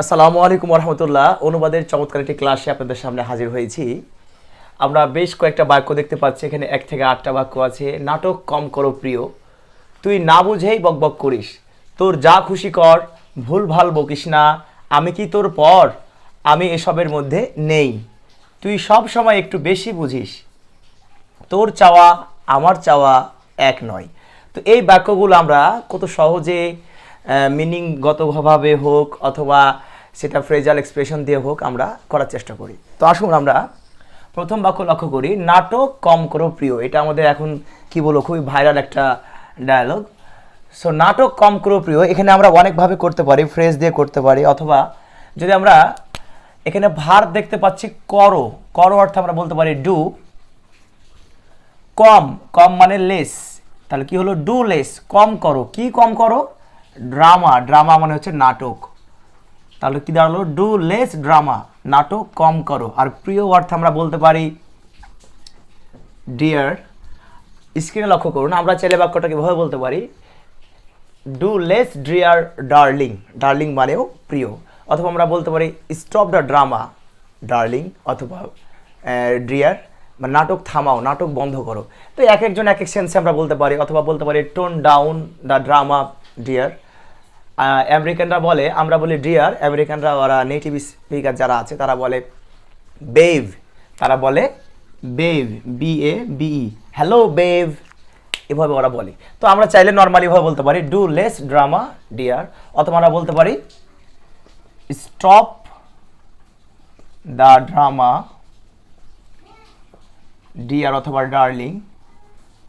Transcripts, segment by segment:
আসসালামু আলাইকুম রহমতুল্লাহ অনুবাদের চমৎকার একটি ক্লাসে আপনাদের সামনে হাজির হয়েছি। আমরা বেশ কয়েকটা বাক্য দেখতে পাচ্ছি, এখানে এক থেকে আটটা বাক্য আছে। নাটক কম করো প্রিয়। তুই না বুঝেই বকবক করিস। তোর যা খুশি কর, ভুল ভালো বকিস না। আমি কি তোর পর? আমি এসবের মধ্যে নেই। তুই সব সময় একটু বেশি বুঝিস। তোর চাওয়া, আমার চাওয়া এক নয়। তো এই বাক্যগুলো আমরা কত সহজে মিনিংগতভাবে হোক অথবা সেটা ফ্রেজাল এক্সপ্রেশন দিয়ে হোক আমরা করার চেষ্টা করি। তো আসুন আমরা প্রথম বাক্য লক্ষ্য করি, নাটক কম করো প্রিয়। এটা আমাদের এখন কি বলব, খুবই ভাইরাল একটা ডায়ালগ সো নাটক কম করো প্রিয়, এখানে আমরা অনেকভাবে করতে পারি ফ্রেজ দিয়ে করতে পারি, অথবা যদি আমরা এখানে ভার দেখতে পাচ্ছি করো করো অর্থে আমরা বলতে পারি ডু কম কম মানে লেস তাহলে কি হলো? ডু লেস কম করো। কি কম করো? ড্রামা ড্রামা মানে হচ্ছে নাটক। তাহলে কি দাঁড়াল? ডু লেস ড্রামা নাটক কম করো। আর প্রিয় অর্থে আমরা বলতে পারি ডিয়ার স্ক্রিনে লক্ষ্য করুন, আমরা ছেলে বাক্যটাকে এভাবে বলতে পারি do less dear darling darling মানেও প্রিয়। অথবা আমরা বলতে পারি স্টপ দ্য ড্রামা ডার্লিং অথবা ডিয়ার মানে নাটক থামাও, নাটক বন্ধ করো। তো এক একজন এক এক সেন্সে আমরা বলতে পারি, অথবা বলতে পারি tone down the drama dear আমেরিকানরা বলে, আমরা বলি ডিয়ার আমেরিকানরা, ওরা নেটিভ স্পিকার যারা আছে, তারা বলে বেভ তারা বলে babe B A B E hello babe এভাবে ওরা বলে। তো আমরা চাইলে নর্মালি ভাবে বলতে পারি ডু লেস ড্রামা ডিয়ার অথবা আমরা বলতে পারি স্টপ দ্য ড্রামা ডিয়ার অথবা ডার্লিং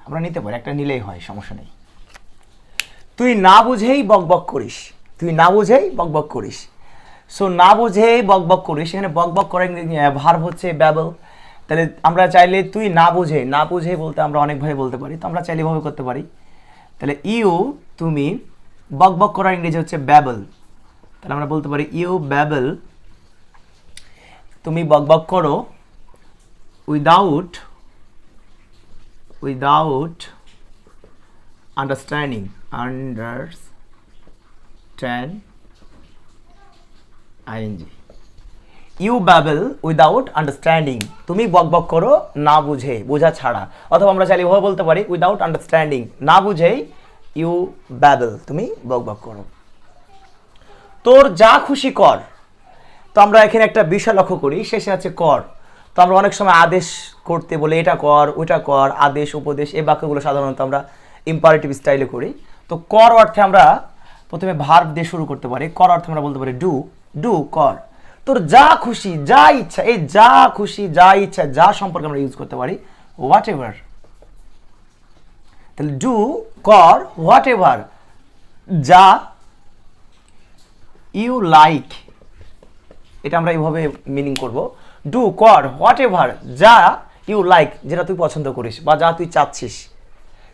আমরা নিতে পারি, একটা নিলেই হয়, সমস্যা নেই। তুই না বুঝেই বকবক করিস। তুই না বুঝেই বকবক করিস। সো না বুঝেই বকবক করিস, এখানে বকবক করে ভার হচ্ছে ব্যাবল তাহলে আমরা চাইলে তুই না বুঝে না বুঝে বলতে আমরা অনেকভাবে বলতে পারি, তো আমরা চাইলে এভাবে করতে পারি। তাহলে ইউ, তুমি বকবক করার ইংরেজি হচ্ছে ব্যাবল তাহলে আমরা বলতে পারি, ইউ ব্যাবল তুমি বকবক করো without without understanding, understand, ing. You babble without understanding তুমি বকবক করো, না বুঝে, বোঝা ছাড়া। অথবা আমরা চাইলে এভাবে বলতে পারি উইদাউট আন্ডারস্ট্যান্ডিং না বুঝেই ইউ ব্যাবল তুমি বকবক করো। তোর যা খুশি কর। তো আমরা এখানে একটা বিষয় লক্ষ্য করি, শেষে আছে কর। তো আমরা অনেক সময় আদেশ করতে বলে এটা কর, ওইটা কর, আদেশ, উপদেশ, এই বাক্যগুলো সাধারণত আমরা ইম্পারেটিভ স্টাইলে করি। তো কর অর্থে আমরা প্রথমে ভার্ব দিয়ে শুরু করতে পারি। কর অর্থে আমরা বলতে পারি ডু ডু কর। তোর যা খুশি, যা ইচ্ছা, এই যা খুশি, যা ইচ্ছা, যা সম্পর্কে আমরা ইউজ করতে পারি হোয়াট এভার তাহলে ডু কর হোয়াট এভার যা ইউ লাইক এটা আমরা এইভাবে মিনিং করব। ডু কর হোয়াট এভার যা ইউ লাইক যেটা তুই পছন্দ করিস বা যা তুই চাচ্ছিস।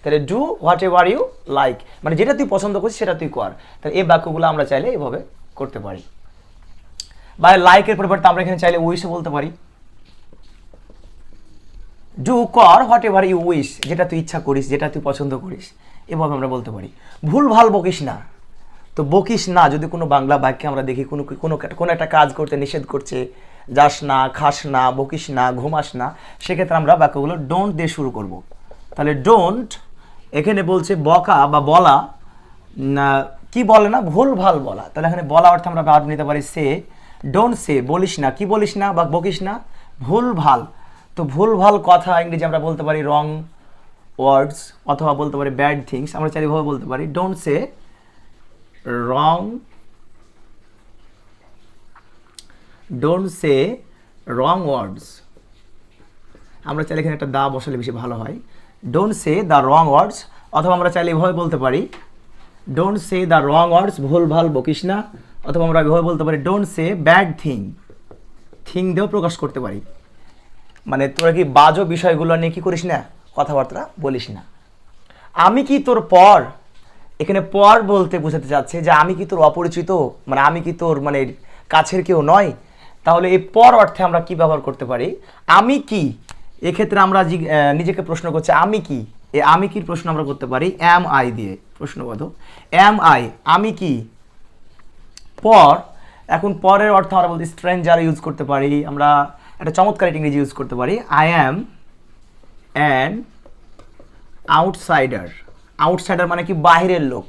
তাহলে do whatever you like মানে যেটা তুই পছন্দ করিস সেটা তুই কর। তাহলে এই বাক্যগুলো আমরা চাইলে এইভাবে করতে পারি। বা লাইকের পরিবর্তে আমরা এখানে চাইলে উইশও বলতে পারি। ডু কর হোয়াট এভার ইউ উইশ যেটা তুই ইচ্ছা করিস, যেটা তুই পছন্দ করিস, এভাবে আমরা বলতে পারি। ভুল, ভালো বকিস না। তো বকিস না, যদি কোনো বাংলা বাক্যে আমরা দেখি কোনো কোনো কোনো একটা কাজ করতে নিষেধ করছে, যাস না, খাস না, বকিস না, ঘুমাস না, সেক্ষেত্রে আমরা বাক্যগুলো ডোন্ট দিয়ে শুরু করব। তাহলে ডোন্ট এখানে বলছে বকা বা বলা কি বলে না? ভুল ভালো বলা। তাহলে এখানে বলা অর্থে আমরা ভাব নিতে পারি সে ডোন্ট সে বলিস না। কি বলিস না বা বকিস না? ভুল ভালো। তো ভুল ভালো কথা ইংরেজি আমরা বলতে পারি রং ওয়ার্ডস অথবা বলতে পারি ব্যাড থিংস আমরা চারিভাবে বলতে পারি don't say wrong don't say wrong words আমরা চাইলে এখানে একটা দা বসালে বেশি ভালো হয়। Don't say the wrong words অথবা আমরা চাইলে এভাবে বলতে পারি। Don't say the wrong words ভুল, ভালো, বকিস না। অথবা আমরা এভাবে বলতে পারি don't say bad thing thing দিয়েও প্রকাশ করতে পারি। মানে তোরা কি বাজো বিষয়গুলো নিয়ে কী করিস না? কথাবার্তা বলিস না। আমি কি তোর পর? এখানে পর বলতে বোঝাতে চাচ্ছে যে আমি কি তোর অপরিচিত? মানে আমি কি তোর মানে কাছের কেউ নয়? তাহলে এই পর অর্থে আমরা কি ব্যবহার করতে পারি? আমি কি এক্ষেত্রে আমরা নিজেকে প্রশ্ন করছি, আমি কি? এই আমি কি প্রশ্ন আমরা করতে পারি? এম আই দিয়ে প্রশ্নবোধক। এম আই আমি কি? পর, এখন পরের অর্থ আমরা বলতে স্ট্রেঞ্জার ইউজ করতে পারি। আমরা একটা চমৎকার ইংরেজি ইউজ করতে পারি। I am an outsider outsider মানে কি? বাহিরের লোক।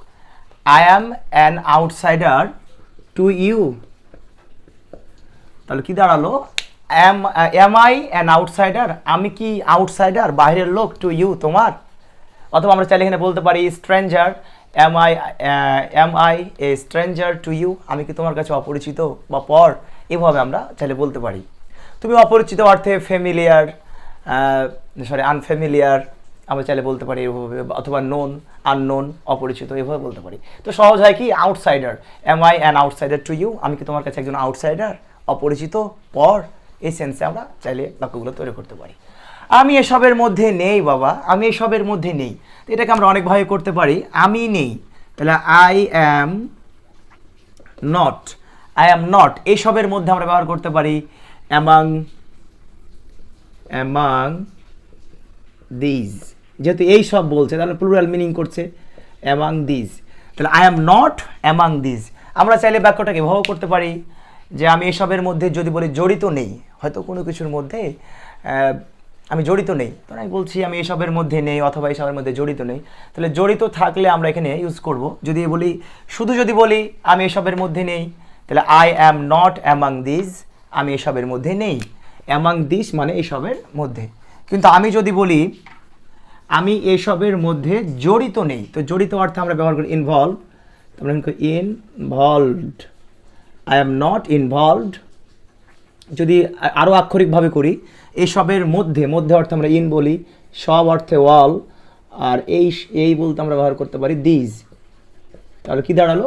I am an outsider to you তাহলে কি দাঁড়াল? Am am I an outsider আমি কি আউটসাইডার বাইরের লোক টু ইউ তোমার? অথবা আমরা চাইলে এখানে বলতে পারি stranger am I am I a stranger to you আমি কি তোমার কাছে অপরিচিত বা পর? এভাবে আমরা চাইলে বলতে পারি। তুমি অপরিচিত অর্থে ফ্যামিলিয়ার সরি আনফ্যামিলিয়ার আমরা চাইলে বলতে পারি এভাবে, অথবা নোন আননোন অপরিচিত, এভাবে বলতে পারি। তো সহজ হয় কি? Outsider am I an outsider to you আমি কি তোমার কাছে একজন আউটসাইডার অপরিচিত? পর? এই সেন্সে আমরা চাইলে বাক্যগুলো তৈরি করতে পারি। আমি এসবের মধ্যে নেই, বাবা। আমি এসবের মধ্যে নেই। তো এটাকে আমরা অনেকভাবে করতে পারি। আমি নেই। তাহলে I am not I am not এসবের মধ্যে আমরা ব্যবহার করতে পারি। অ্যামাং অ্যামাং দিজ যেহেতু এই সব বলছে, তাহলে প্লুরাল মিনিং করছে অ্যামাং দিজ তাহলে I am not among these আমরা চাইলে বাক্যটাকে এভাবেও করতে পারি যে আমি এসবের মধ্যে যদি বলি জড়িত নেই। হয়তো কোনো কিছুর মধ্যে আমি জড়িত নেই। তখন আমি বলছি আমি এসবের মধ্যে নেই অথবা এসবের মধ্যে জড়িত নেই। তাহলে জড়িত থাকলে আমরা এখানে ইউজ করব। যদি বলি, শুধু যদি বলি আমি এসবের মধ্যে নেই, তাহলে I am not among this আমি এসবের মধ্যে নেই। অ্যামাং দিস মানে এসবের মধ্যে। কিন্তু আমি যদি বলি, আমি এসবের মধ্যে জড়িত নেই, তো জড়িত অর্থে আমরা ব্যবহার করি ইনভলভ আমরা involved I am not involved যদি আরও আক্ষরিকভাবে করি, এসবের মধ্যে মধ্যে অর্থে আমরা ইন বলি, সব অর্থে ওয়াল, আর এই এই বলতে আমরা ব্যবহার করতে পারি দিজ তাহলে কি দাঁড়াল?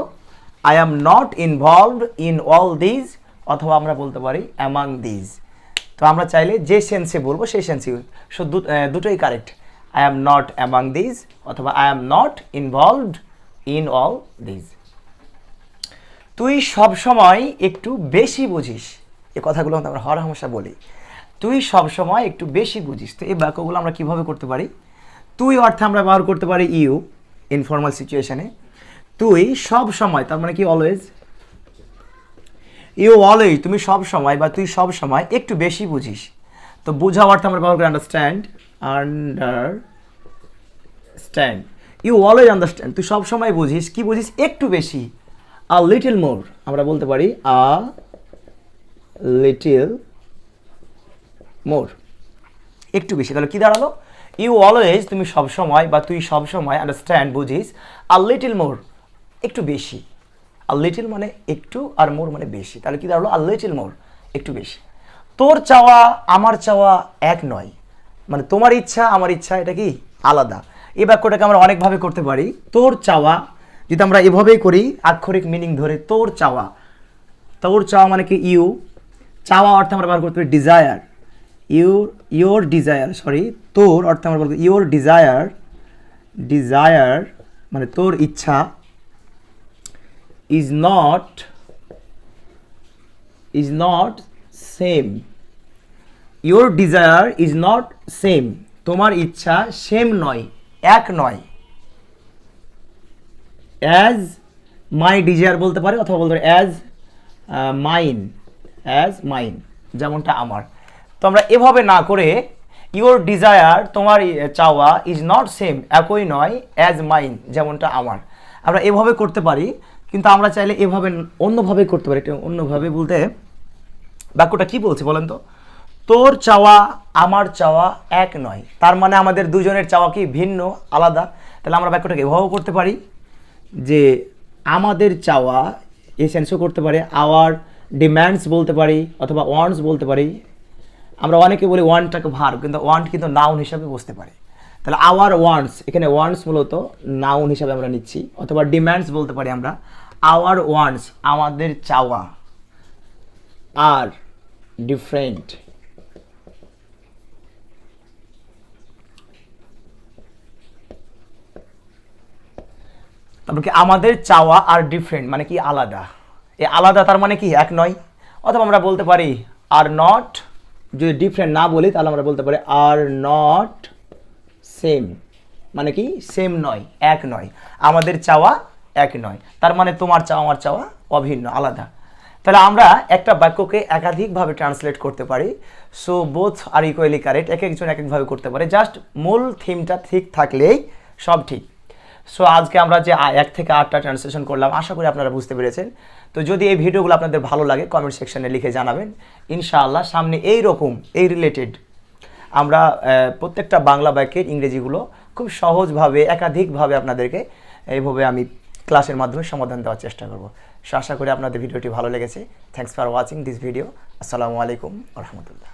I am not involved in all these অথবা আমরা বলতে পারি অ্যামাং দিজ তো আমরা চাইলে যে সেন্সে বলব, সেই সেন্সে সো দুটোই correct I am not among these অথবা I am not involved in all these তুই সব সময় একটু বেশি বুঝিস। এ কথাগুলো আমরা হরহামেশা বলি। তুই সব সময় একটু বেশি বুঝিস। তো এই বাক্যগুলো আমরা কীভাবে করতে পারি? তুই অর্থে আমরা ব্যবহার করতে পারি ইউ ইনফর্মাল সিচুয়েশনে তুই সব সময়, তার মানে কি অলওয়েজ ইউ অলওয়েজ তুমি সব সময় বা তুই সব সময় একটু বেশি বুঝিস। তো বোঝা অর্থে আমরা ব্যবহার করি understand under stand you always understand তুই সব সময় বুঝিস, কি বুঝিস? একটু বেশি আ লিটল মোর আমরা বলতে পারি আ লিটিল মোর একটু বেশি, তাহলে কি দাঁড়াল? ইউ অলওয়েজ তুমি সব সময় বা তুই সব সময় আন্ডারস্ট্যান্ড বুঝিস আ লিটিল মোর একটু বেশি। আর লিটিল মানে একটু আর মোর মানে বেশি। তাহলে কি দাঁড়াল? আর লিটিল মোর একটু বেশি। তোর চাওয়া, আমার চাওয়া এক নয়। মানে তোমার ইচ্ছা, আমার ইচ্ছা, এটা কি? আলাদা। এই বাক্যটাকে আমরা অনেকভাবে করতে পারি। তোর চাওয়া, যদি আমরা এভাবেই করি, আক্ষরিক মিনিং ধরে তোর চাওয়া। তোর চাওয়া মানে কি? ইউ চাওয়া অর্থে আমরা ব্যবহার করতে পারি desire your your desire sorry তোর অর্থে আমরা বলতে ইউর ডিজায়ার ডিজায়ার মানে তোর ইচ্ছা is not is not same your desire is not same তোমার ইচ্ছা সেম নয়, এক নয়। অ্যাজ মাই ডিজায়ার বলতে পারে অথবা বলতে পারে অ্যাজ মাইন অ্যাজ মাইন যেমনটা আমার। তো আমরা এভাবে না করে ইওর ডিজায়ার তোমার চাওয়া ইজ নট সেম একই নয় অ্যাজ মাইন যেমনটা আমার। আমরা এভাবে করতে পারি, কিন্তু আমরা চাইলে এভাবে অন্যভাবে করতে পারি। এটা অন্যভাবে বলতে, বাক্যটা কি বলছে বলেন তো? তোর চাওয়া, আমার চাওয়া এক নয়। তার মানে আমাদের দুজনের চাওয়া কি ভিন্ন, আলাদা? তাহলে আমরা বাক্যটাকে এভাবেও করতে পারি, যে আমাদের চাওয়া এই সেন্সও করতে পারে আওয়ার ডিম্যান্ডস বলতে পারি অথবা ওয়ান্টস বলতে পারি। আমরা অনেকে বলি ওয়ান্টটাকে ভার, কিন্তু ওয়ান্ট কিন্তু নাউন হিসাবে বসতে পারি। তাহলে আওয়ার ওয়ান্টস এখানে ওয়ান্টস মূলত নাউন হিসাবে আমরা নিচ্ছি, অথবা ডিম্যান্ডস বলতে পারি আমরা। আওয়ার ওয়ান্টস আমাদের চাওয়া আর ডিফারেন্ট তারপর কি আমাদের চাওয়া আর ডিফারেন্ট মানে কি আলাদা। এই আলাদা তার মানে কি? এক নয়। অথবা আমরা বলতে পারি আর নট। যদি ডিফারেন্ট না বলি, তাহলে আমরা বলতে পারি আর নট সেম মানে কি? সেম নয়, এক নয়। আমাদের চাওয়া এক নয়। তার মানে তোমার চাওয়া, আমার চাওয়া অভিন্ন, আলাদা। তাহলে আমরা একটা বাক্যকে একাধিকভাবে ট্রান্সলেট করতে পারি। So both are equally correct এক একজন এক একভাবে করতে পারে। জাস্ট মূল থিমটা ঠিক থাকলেই সব ঠিক। সো আজকে আমরা যে এক থেকে আটটা ট্রান্সলেশন করলাম, আশা করি আপনারা বুঝতে পেরেছেন। তো যদি এই ভিডিওগুলো আপনাদের ভালো লাগে কমেন্ট সেকশনে লিখে জানাবেন। ইনশাআল্লাহ, সামনে এই রকম এই রিলেটেড আমরা প্রত্যেকটা বাংলা বাক্যের ইংরেজিগুলো খুব সহজভাবে, একাধিকভাবে আপনাদেরকে এইভাবে আমি ক্লাসের মাধ্যমে সমাধান দেওয়ার চেষ্টা করব। সো আশা করি আপনাদের ভিডিওটি ভালো লেগেছে। Thanks for watching this video আসসালামু আলাইকুম রহমতুল্লাহ